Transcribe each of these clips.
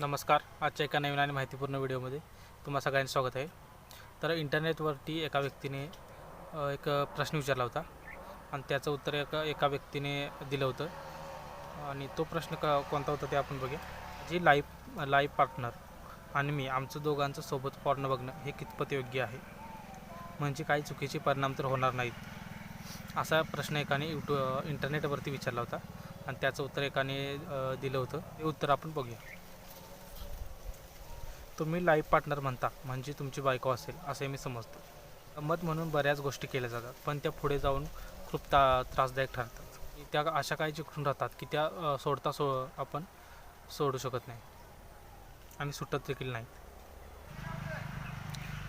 नमस्कार. आजच्या एका नवीन आणि माहितीपूर्ण व्हिडिओमध्ये तुम्हा सगळ्यांचं स्वागत आहे. तर इंटरनेटवरती एका व्यक्तीने एक प्रश्न विचारला होता. आणि त्याचं उत्तर एका एका व्यक्तीने दिलं होतं. आणि तो प्रश्न क कोणता होता ते आपण बघूया. जी लाईफ लाईफ पार्टनर आणि मी आमचं दोघांचं सोबत पॉर्न बघणं हे कितपत योग्य आहे? म्हणजे काही चुकीचे परिणाम तर होणार नाहीत असा प्रश्न एकाने युट्यू इंटरनेटवरती विचारला होता. आणि त्याचं उत्तर एकाने दिलं होतं. ते उत्तर आपण बघूया. तुम्ही लाईफ पार्टनर म्हणता म्हणजे तुमची बायको असेल असे मी समजतो. गंमत म्हणून बऱ्याच गोष्टी केल्या जातात पण त्या पुढे जाऊन खूप ता त्रासदायक ठरतात. त्या अशा काही चिकटून राहतात की त्या सोडता सो आपण सोडू शकत नाही. आणि सुटत देखील नाहीत.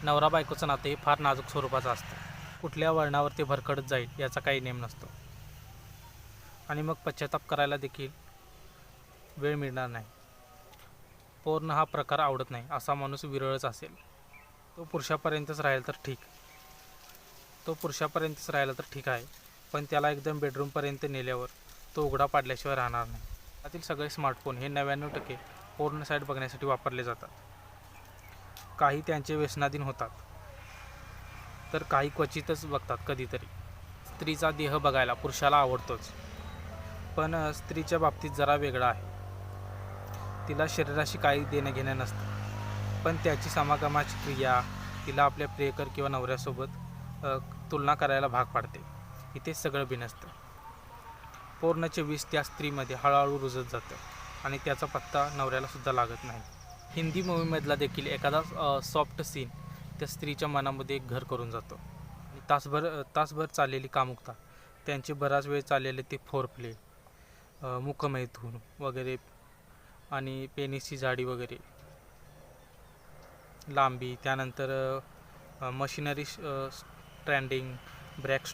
नवरा बायकोचं नातं हे फार नाजूक स्वरूपाचं असतं. कुठल्या वळणावर ते भरकडत जाईल याचा काही नेम नसतो. आणि मग पश्चाताप करायला देखील वेळ मिळणार नाही. पोरनं हा प्रकार आवडत नाही असा माणूस विरळच असेल. तो पुरुषापर्यंतच राहिला तर ठीक. तो पुरुषापर्यंतच राहिला तर ठीक आहे पण त्याला एकदम बेडरूमपर्यंत नेल्यावर तो उघडा पाडल्याशिवाय राहणार नाही. त्यातील सगळे स्मार्टफोन हे नव्याण्णव टक्के पोर्न साईट बघण्यासाठी वापरले जातात. काही त्यांचे व्यसनाधीन होतात तर काही क्वचितच बघतात कधीतरी. स्त्रीचा देह बघायला पुरुषाला आवडतोच पण स्त्रीच्या बाबतीत जरा वेगळा आहे. तिला शरीराशी काही देणं घेणं नसतं. पण त्याची समागमाची क्रिया तिला आपल्या प्रियकर किंवा नवऱ्यासोबत तुलना करायला भाग पाडते. इथे सगळं बिनसतं. पूर्णचे विष त्या स्त्रीमध्ये हळूहळू रुजत जातं आणि त्याचा पत्ता नवऱ्यालासुद्धा लागत नाही. हिंदी मूवीमधला देखील एखादा सॉफ्ट सीन त्या स्त्रीच्या मनामध्ये एक घर करून जातो. आणि तासभर तासभर चाललेली कामुकता त्यांचे बराच वेळ चाललेले ते फोर प्ले मुखमैथून वगैरे आणि पेनिसची जाडी वगैरे. लांबी त्यानंतर मशीनरी मशिनरी स्ट्रँडिंग ब्रॅक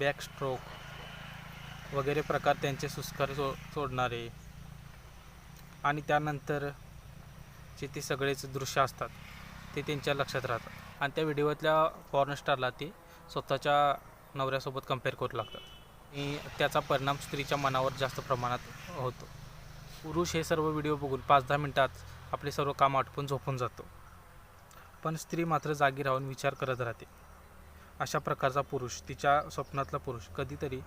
बॅक स्ट्रोक वगैरे प्रकार त्यांचे सुस्कार सो सोडणारे. आणि त्यानंतर जे ते सगळेच दृश्य असतात ते त्यांच्या लक्षात राहतात. आणि त्या व्हिडिओतल्या फॉरन स्टारला ते स्वतःच्या नवऱ्यासोबत कंपेअर करू लागतात. आणि त्याचा परिणाम स्त्रीच्या मनावर जास्त प्रमाणात होतो. पुरुष हे सर्व व्हिडिओ बघून पाच दहा मिनटात आपले सर्व काम आटपून झोपून जातो. पण स्त्री मात्र जागी राहून विचार करत राहते. अशा प्रकारचा पुरुष तिच्या स्वप्नातला पुरुष कधीतरी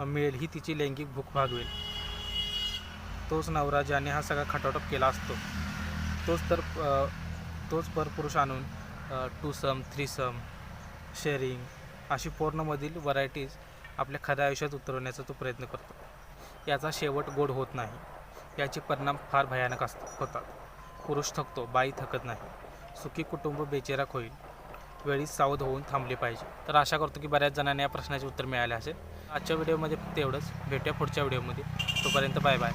मिळेल ही तिची लैंगिक भूक भागवेल. तोच नवरा ज्याने हा सगळा खटाटप केला असतो तोच तर तोच परपुरुष आणून to some three some sharing अशी पोर्नमधील व्हरायटीज आपल्या खऱ्या आयुष्यात उतरवण्याचा तो प्रयत्न करतो. याचा शेवट गोड होत नाही. याचे परिणाम फार भयानक असतात होतात. पुरुष थकतो बाई थकत नाही. सुखी कुटुंब बेचेराक होईल. वेळी सावध होऊन थांबले पाहिजे. तर आशा करतो की बऱ्याच जणांना या प्रश्नाचे उत्तर मिळाले असेल. आजच्या व्हिडिओमध्ये फक्त एवढंच. भेटूया पुढच्या व्हिडिओमध्ये. तोपर्यंत बाय बाय.